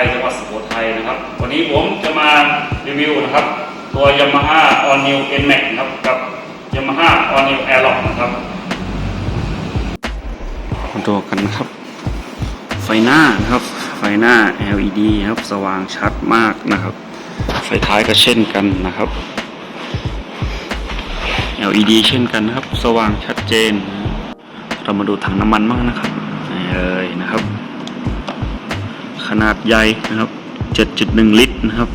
ยจังหวัดสุโขทัยนะครับ วันนี้ผมจะมารีวิวนะครับ ตัว Yamaha All New N-Max นะครับกับ Yamaha All New Airlock นะครับมาดูกันนะครับ ไฟหน้านะครับ ไฟหน้า LED ครับสว่างชัดมากนะครับ ไฟท้ายก็เช่นกันนะครับ LED เช่นกันนะครับ สว่างชัดเจน เรามาดูถังน้ำมันบ้างนะครับนี่เลยนะครับ ขนาดใหญ่นะครับ 7.1 ลิตรนะครับ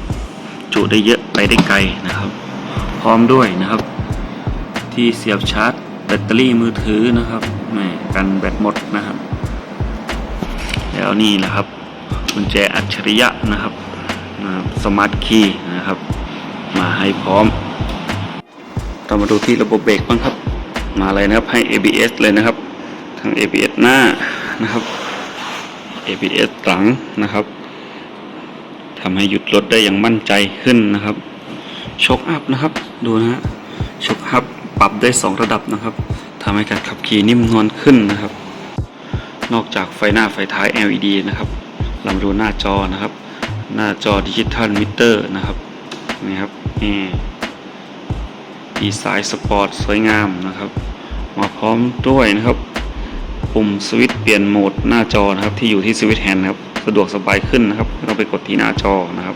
จุได้เยอะไปได้ไกลนะครับ พร้อมด้วยนะครับ ที่เสียบชาร์จแบตเตอรี่มือถือนะครับแหม่กันแบตหมดนะครับ แล้วนี่แหละครับกุญแจอัจฉริยะนะครับสมาร์ทคีย์นะครับ มาให้พร้อมเรามาดูที่ระบบเบรกบ้างครับ มาเลยนะครับให้ ABS เลยนะครับ ทั้ง ABS หน้านะครับ ABS หลังนะครับทำให้หยุดรถได้อย่างมั่นใจขึ้นนะครับช็อคอัพนะครับดูนะฮะช็อคอัพปรับได้ 2 ระดับนะครับทำให้การขับขี่นิ่มนวลขึ้นนะครับ นอกจากไฟหน้าไฟท้าย LED นะครับเรามาดูหน้าจอนะครับ หน้าจอดิจิตอลมิเตอร์นะครับนี่ครับนี่ดีไซน์สปอร์ตสวยงามนะครับ มาพร้อมด้วยนะครับ ปุ่มสวิตช์เปลี่ยนโหมดหน้าจอนะครับที่อยู่ที่สวิตช์แฮนด์ครับสะดวกสบายขึ้นนะครับไม่ต้องไปกดที่หน้าจอนะครับ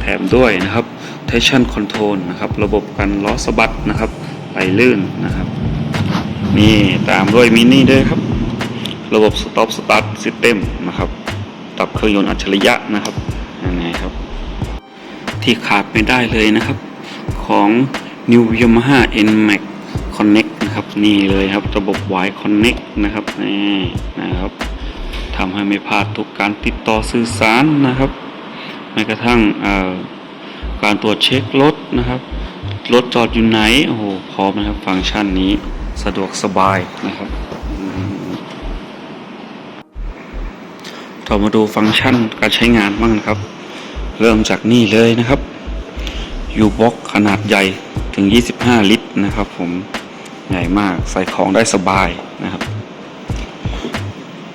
แถมด้วยนะครับ traction control นะครับระบบกันล้อสะบัดนะครับไหลลื่นนะครับนี่ตามด้วยมินิด้วยครับ ระบบ stop start system นะครับตับเครื่องยนต์อัจฉริยะนะครับยังไงครับ ที่ขาดไม่ได้เลยนะครับ ของ New Yamaha N-Max Connect นะครับ นี่เลยครับระบบ Y Connect นะครับนี่นะครับทำให้ไม่พลาดทุกการติดต่อสื่อสารนะครับแม้กระทั่งการตรวจเช็ครถนะครับรถจอดอยู่ไหนโอ้โหพร้อมนะครับฟังก์ชันนี้สะดวกสบายนะครับอืมเรามาดูฟังก์ชันการใช้งานบ้างนะครับ เริ่มจากนี่เลยนะครับยูบ็อกขนาดใหญ่ถึง 25 ลิตรนะครับผม ใหญ่มากใส่ของได้สบายนะครับ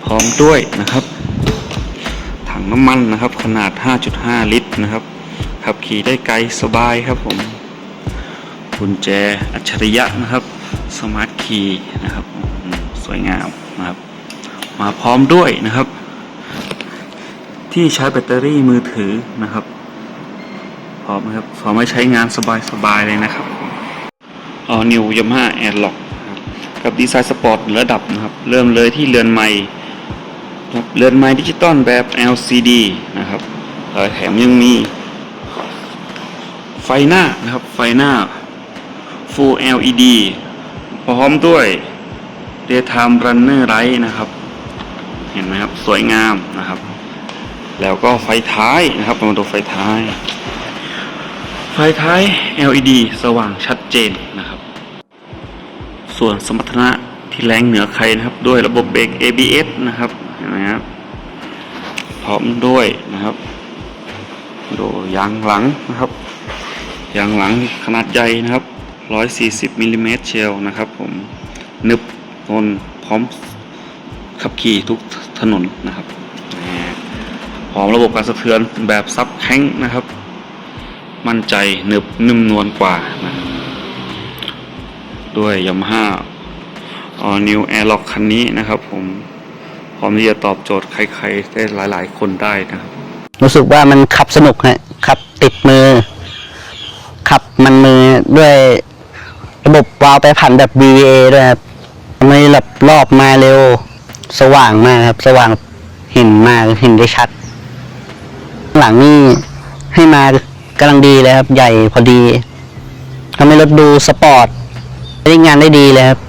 พร้อมด้วยนะครับ ถังน้ำมันนะครับ ขนาด 5.5 ลิตรนะครับ ขับขี่ได้ไกลสบายครับผมกุญแจอัจฉริยะนะครับ สมาร์ทคีย์นะครับสวยงามนะครับ มาพร้อมด้วยนะครับ ที่ใชาร์จแบตเตอรี่มือถือนะครับ พร้อมครับพร้อมให้ใช้งานสบายๆเลยนะครับ ออนิวยาม่าแอร์ล็อกกับดีไซน์สปอร์ตระดับนะครับ เริ่มเลยที่เรือนไม้ครับเรือนไม้ดิจิตอลแบบ LCD นะครับแล้วแถมยังมี ไฟหน้านะครับ ไฟหน้า Full LED พร้อมด้วย Daytime Runner Light นะครับ เห็นไหมครับ สวยงามนะครับ แล้วก็ไฟท้ายนะครับมาดูไฟท้าย ไฟท้าย LED สว่างชัดเจนนะครับ ส่วนสมรรถนะที่แรงเหนือใครนะครับ ด้วยระบบเบรก ABS นะครับเห็นไหมครับพร้อมด้วยนะครับดูยางหลังนะครับยางหลังขนาดใหญ่นะครับ 140มิลลิเมตรเชียวนะครับ ผมนึบทนพร้อมขับขี่ทุกถนนนะครับพร้อมระบบการสะเทือนแบบซับแข้งนะครับ มั่นใจหนึบนุ่มนวลกว่านะครับ ด้วย Yamaha All New Airlock คันนี้นะครับ ผมพร้อมที่จะตอบโจทย์ใครๆได้หลายๆ คนได้นะครับ รู้สึกว่ามันขับสนุกฮะขับติดมือ ขับมันมือด้วยระบบวาล์วไปผันแบบ BVA ด้วยครับไม่แบบรอบมาเร็ว สว่างมากครับ สว่างเห็นมากเห็นได้ชัด หลังนี่ให้มากำลังดีเลยครับ ใหญ่พอดีทำให้รถดูสปอร์ต ได้งานได้ดีเลยครับ